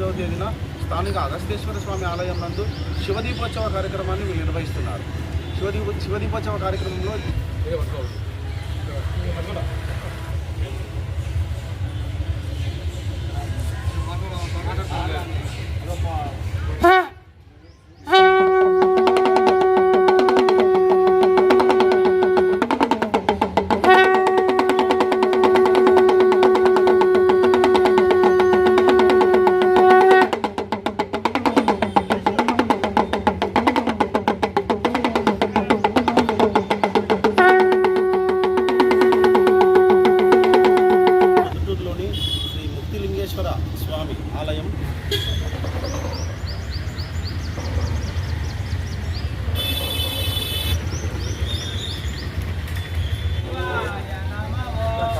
తేదీన స్థానిక అగస్తేశ్వర స్వామి ఆలయం నందు శివదీపోత్సవ కార్యక్రమాన్ని వీళ్ళు నిర్వహిస్తున్నారు. శివదీప శివదీపోత్సవ కార్యక్రమంలో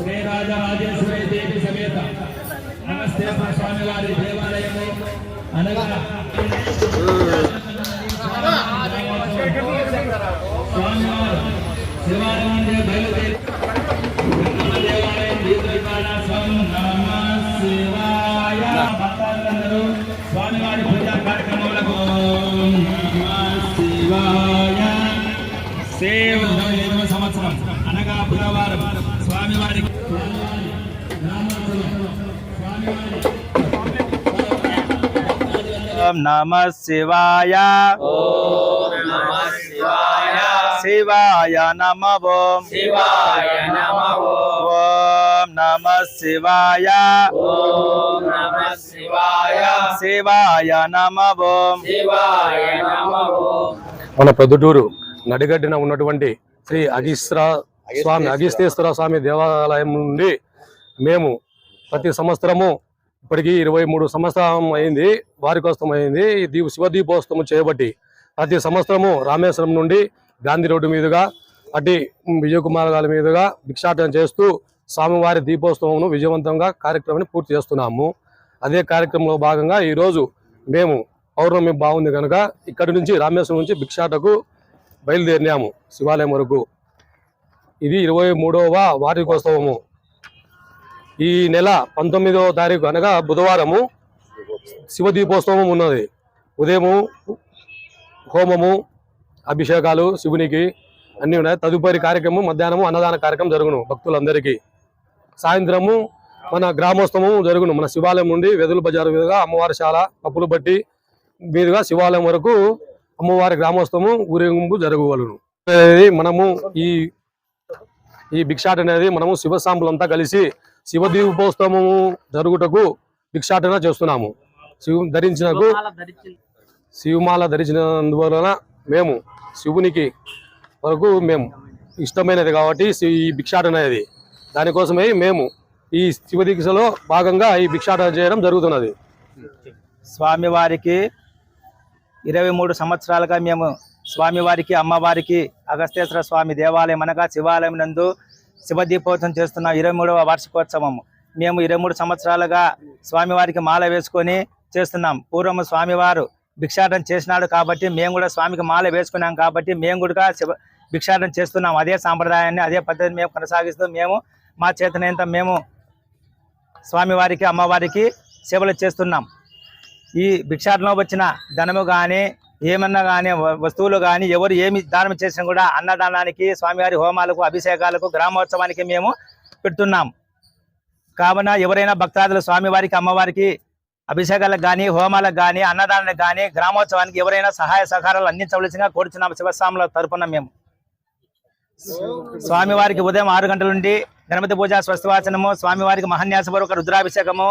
శ్రీ రాజరాజేశ్వరి దేవి సమేత. నమస్తేశ్వర స్వామి వారి దేవాలయము. అనగా స్వామివారు శివాలయం నుండి బయలుదేరి దేవాలయం దీర్ఘకాల స్వం నమః శివాయ. భక్తులందరూ స్వామివారి పూజా కార్యక్రమాలకు ఓం శివాయ. సేవ ఎనిమిదవ సంవత్సరం అనగా బుధవారం స్వామివారి ఓం నమ శివాయ. శివాయ నమ. ఓం శివాయ నమః ఓం నమ శివాయ. నమః శివాయ శివాయ నమ. ఓం శివాయ నమః మన ప్రొద్దుటూరు నడిగడ్డిన ఉన్నటువంటి శ్రీ అగిస్రా స్వామి అగిస్తేశ్వర స్వామి దేవాలయం నుండి మేము ప్రతి సంవత్సరము ఇప్పటికీ ఇరవై మూడు సంవత్సరం అయింది వారికోసం అయింది దీప శివ దీపోత్సవం చేయబట్టి ప్రతి సంవత్సరము రామేశ్వరం నుండి గాంధీ రోడ్డు మీదుగా అటు విజయకుమార్గాల గారి మీదుగా భిక్షాటన చేస్తూ స్వామివారి దీపోత్సవంను విజయవంతంగా కార్యక్రమాన్ని పూర్తి చేస్తున్నాము. అదే కార్యక్రమంలో భాగంగా ఈరోజు మేము పౌర్ణమి బాగుంది కనుక ఇక్కడి నుంచి రామేశ్వరం నుంచి భిక్షాటకు బయలుదేరినాము శివాలయం వరకు. ఇది ఇరవై మూడవ వార్షికోత్సవము. ఈ నెల పంతొమ్మిదవ తారీఖు అనగా బుధవారము శివ దీపోత్సవం ఉన్నది. ఉదయము హోమము అభిషేకాలు శివునికి అన్నీ ఉన్నాయి. తదుపరి కార్యక్రమం మధ్యాహ్నము అన్నదాన కార్యక్రమం జరుగును భక్తులందరికీ. సాయంత్రము మన గ్రామోత్సవం జరుగును. మన శివాలయం నుండి వెదులు బజారు మీదుగా అమ్మవారి శాల కప్పులు బట్టి మీదుగా శివాలయం వరకు అమ్మవారి గ్రామోత్సవం ఊరేగింపు జరగవలను. అనేది మనము ఈ ఈ భిక్షాటన అనేది మనము శివసాంబులంతా కలిసి శివ దీపోత్సవము జరుగుటకు భిక్షాటన చేస్తున్నాము. శివ ధరించినకు శివమాల ధరించినందువలన మేము శివునికి వరకు మేము ఇష్టమైనది కాబట్టి ఈ భిక్షాటన అనేది దానికోసమే మేము ఈ శివ దీక్షలో భాగంగా ఈ భిక్షాటన చేయడం జరుగుతున్నది. స్వామివారికి ఇరవై మూడు సంవత్సరాలుగా మేము స్వామివారికి అమ్మవారికి అగస్తేశ్వర స్వామి దేవాలయం అనగా శివాలయం నందు శివ దీపోత్సవం చేస్తున్న ఇరవై మూడవ వార్షికోత్సవం. మేము ఇరవై మూడు సంవత్సరాలుగా స్వామివారికి మాల వేసుకొని చేస్తున్నాం. పూర్వం స్వామివారు భిక్షాటన చేసినాడు కాబట్టి మేము కూడా స్వామికి మాల వేసుకున్నాం కాబట్టి మేము కూడా శివ భిక్షాటన చేస్తున్నాం. అదే సాంప్రదాయాన్ని అదే పద్ధతిని మేము కొనసాగిస్తూ మేము మా చేతనంత మేము స్వామివారికి అమ్మవారికి సేవలు చేస్తున్నాం. ఈ భిక్షాటనలో వచ్చిన ధనము కానీ ఏమన్నా కానీ వస్తువులు కానీ ఎవరు ఏమి దానం చేసినా కూడా అన్నదానానికి స్వామివారి హోమాలకు అభిషేకాలకు గ్రామోత్సవానికి మేము పెడుతున్నాం. కావున ఎవరైనా భక్తాదులు స్వామివారికి అమ్మవారికి అభిషేకాలకు కానీ హోమాలకు కానీ అన్నదానానికి కానీ గ్రామోత్సవానికి ఎవరైనా సహాయ సహకారాలు అందించవలసిందిగా కోరుచున్నాం శివస్వాముల తరపున మేము. స్వామివారికి ఉదయం ఆరు గంటల నుండి గణపతి పూజ స్వస్తివాచనము స్వామివారికి మహాన్యాసపూర్వక రుద్రాభిషేకము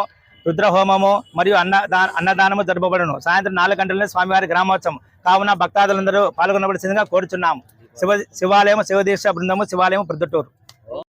రుద్రహోమము మరియు అన్నదా అన్నదానము జరపబడును. సాయంత్రం నాలుగు గంటలనే స్వామివారి గ్రామోత్సవం. కావున భక్తాదులందరూ పాల్గొనవలసిందిగా కోరుచున్నాము. శివ శివాలయం శివదీక్ష బృందము శివాలయం ప్రొద్దుటూరు.